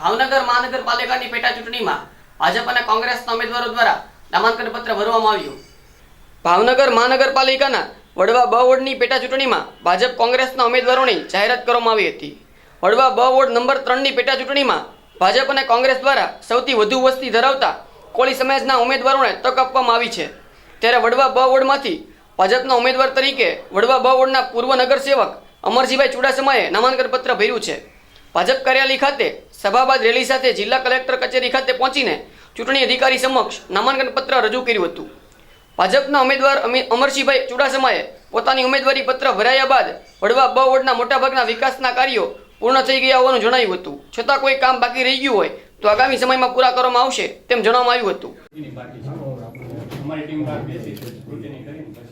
ભાવનગર મહાનગરપાલિકાની પેટા ચૂંટણીમાં ભાજપ અને કોંગ્રેસના ઉમેદવારો દ્વારા નામાંકન પત્ર ભરવામાં આવ્યું. ભાવનગર મહાનગરપાલિકાના વડવા બ વોર્ડની પેટા ચૂંટણીમાં ભાજપ કોંગ્રેસના ઉમેદવારોની જાહેરાત કરવામાં આવી હતી. વડવા બ વોર્ડ નંબર ત્રણની પેટા ચૂંટણીમાં ભાજપ અને કોંગ્રેસ દ્વારા સૌથી વધુ વસ્તી ધરાવતા કોળી સમાજના ઉમેદવારોને તક આપવામાં આવી છે. ત્યારે વડવા બ વોર્ડમાંથી ભાજપના ઉમેદવાર તરીકે વડવા બ વોર્ડના પૂર્વ નગરસેવક અમરજીભાઈ ચુડાસમાએ નામાંકન પત્ર ભર્યું છે. ભાજપ કાર્યાલય ખાતે સભા રેલી સાથે જિલ્લા કલેક્ટર કચેરી ખાતે પહોંચીને ચૂંટણી અધિકારી સમક્ષ નામાંકન પત્ર રજૂ કર્યું હતું. ભાજપના ઉમેદવાર અમિ- અમરસિંહભાઈ ચુડાસમાએ પોતાની ઉમેદવારી પત્ર ભરાયા બાદ વડવા બ વોર્ડના મોટાભાગના વિકાસના કાર્યો પૂર્ણ થઈ ગયા હોવાનું જણાવ્યું હતું. છતાં કોઈ કામ બાકી રહી ગયું હોય તો આગામી સમયમાં પૂરા કરવામાં આવશે તેમ જણાવવામાં આવ્યું હતું. અમારી ટીમ બેસી કરીને પછી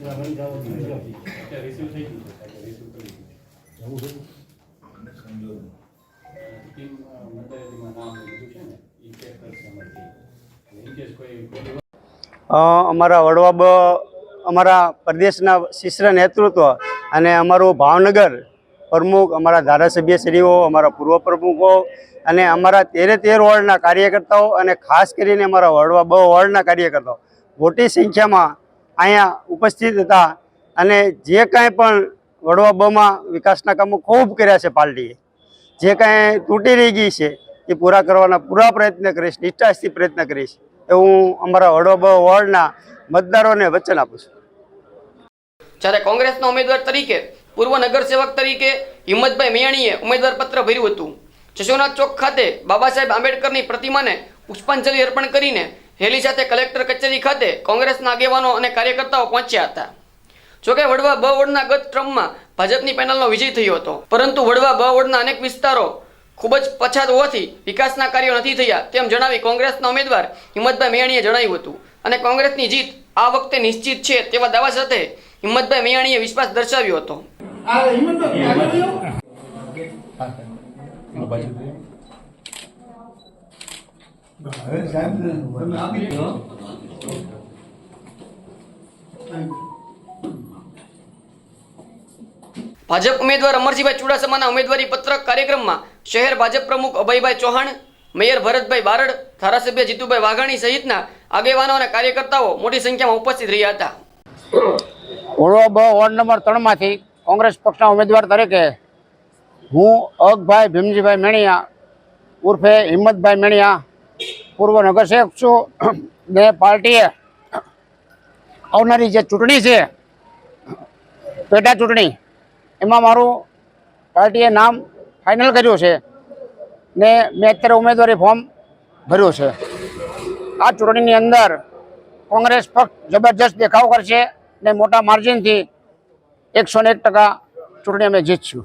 અમારા વડવા બ, અમારા પ્રદેશના શિષ્ય નેતૃત્વ અને અમારું ભાવનગર પ્રમુખ, અમારા ધારાસભ્યશ્રીઓ અમારા પૂર્વ પ્રમુખો અને અમારા તેરે તેર વોર્ડના કાર્યકર્તાઓ અને ખાસ કરીને અમારા વડવા બ વોર્ડના કાર્યકર્તાઓ મોટી સંખ્યામાં અહીંયા ઉપસ્થિત હતા અને જે કાંઈ પણ વડવા બમાં વિકાસના કામો ખૂબ કર્યા છે પાર્ટીએ જે કાંઈ તૂટી રહી ગઈ છે એ પૂરા કરવાના પૂરા પ્રયત્ન કરીશ નિષ્ઠાશથી પ્રયત્ન કરીશ. એ હું અમારા વડોબા વોર્ડના મતદારોને વચન આપું છું. જ્યારે કોંગ્રેસના ઉમેદવાર તરીકે, પૂર્વ નગરસેવક તરીકે હિંમતભાઈ મિયાણીએ ઉમેદવાર પત્ર ભર્યું હતું. જશોનાથ ચોક ખાતે બાબા સાહેબ આંબેડકરની પ્રતિમાને પુષ્પાંજલિ અર્પણ કરીને રેલી સાથે કલેક્ટર કચેરી ખાતે કોંગ્રેસના આગેવાનો અને કાર્યકર્તાઓ પહોંચ્યા હતા. જોકે વડવા બ વોર્ડના ગત ક્રમમાં ભાજપની પેનલનો વિજય થયો હતો. પરંતુ વડવા બ વોર્ડના અનેક વિસ્તારો ખૂબ જ પછાત હોવાથી વિકાસના કાર્યો નથી થયા તેમ જણાવી કોંગ્રેસના ઉમેદવાર હિંમતભાઈ મેયાણીએ જણાવ્યું હતું. અને કોંગ્રેસની જીત આ વખતે નિશ્ચિત છે તેવા દાવા સાથે હિંમતભાઈ મેયાણીએ વિશ્વાસ દર્શાવ્યો હતો. ભાજપ ઉમેદવાર અમરજીભાઈ ચુડાસમાના ઉમેદવારી પત્રક કાર્યક્રમમાં શહેર ભાજપ પ્રમુખ અભયભાઈ ચૌહાણ, મેયર ભરતભાઈ બારડ, ધારાસભ્ય જીતુભાઈ વાઘાણી સહિતના આગેવાનો અને કાર્યકર્તાઓ મોટી સંખ્યામાં ઉપસ્થિત રહ્યા હતા. વડોદરા બ વોર્ડ નંબર ત્રણમાંથી કોંગ્રેસ પક્ષના ઉમેદવાર તરીકે હું અગભાઈ ભીમજીભાઈ મેણિયા ઉર્ફે હિંમતભાઈ મેણિયા, પૂર્વ નગરસેવક છું. ને પાર્ટીએ આવનારી જે ચૂંટણી છે, પેટા ચૂંટણી, એમાં મારું પાર્ટીએ નામ ફાઇનલ કર્યું છે. ને મેં અત્યારે ઉમેદવારી ફોર્મ ભર્યું છે. આ ચૂંટણીની અંદર કોંગ્રેસ પક્ષ જબરજસ્ત દેખાવ કરશે ને મોટા માર્જિનથી એકસો ને એક ટકા ચૂંટણી અમે જીતશું.